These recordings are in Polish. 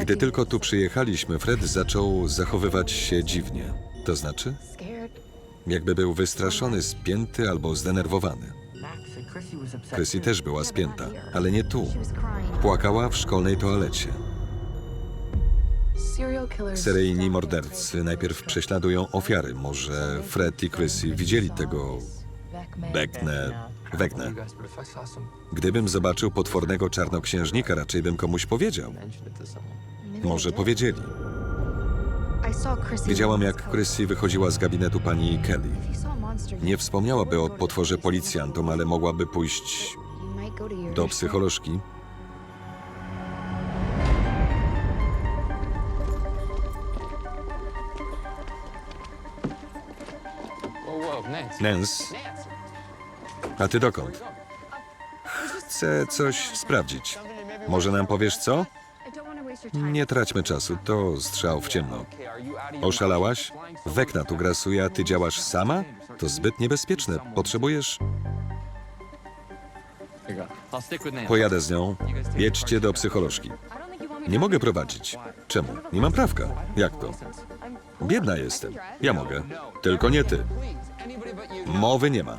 Gdy tylko tu przyjechaliśmy, Fred zaczął zachowywać się dziwnie. To znaczy, jakby był wystraszony, spięty albo zdenerwowany. Chrissy też była spięta, ale nie tu. Płakała w szkolnej toalecie. Seryjni mordercy najpierw prześladują ofiary. Może Fred i Chrissy widzieli tego Becknę, Wegnę. Gdybym zobaczył potwornego czarnoksiężnika, raczej bym komuś powiedział. Może powiedzieli. Widziałam, jak Chrissy wychodziła z gabinetu pani Kelly. Nie wspomniałaby o potworze policjantom, ale mogłaby pójść do psycholożki. Nance, a ty dokąd? Chcę coś sprawdzić. Może nam powiesz co? Nie traćmy czasu, to strzał w ciemno. Oszalałaś? Wekna tu grasuje, a ty działasz sama? To zbyt niebezpieczne. Potrzebujesz... Pojadę z nią. Jedźcie do psycholożki. Nie mogę prowadzić. Czemu? Nie mam prawka. Jak to? Biedna jestem. Ja mogę. Tylko nie ty. Mowy nie ma.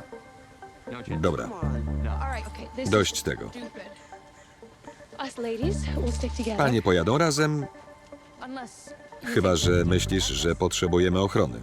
Dobra, dość tego. Panie pojadą razem, chyba że myślisz, że potrzebujemy ochrony.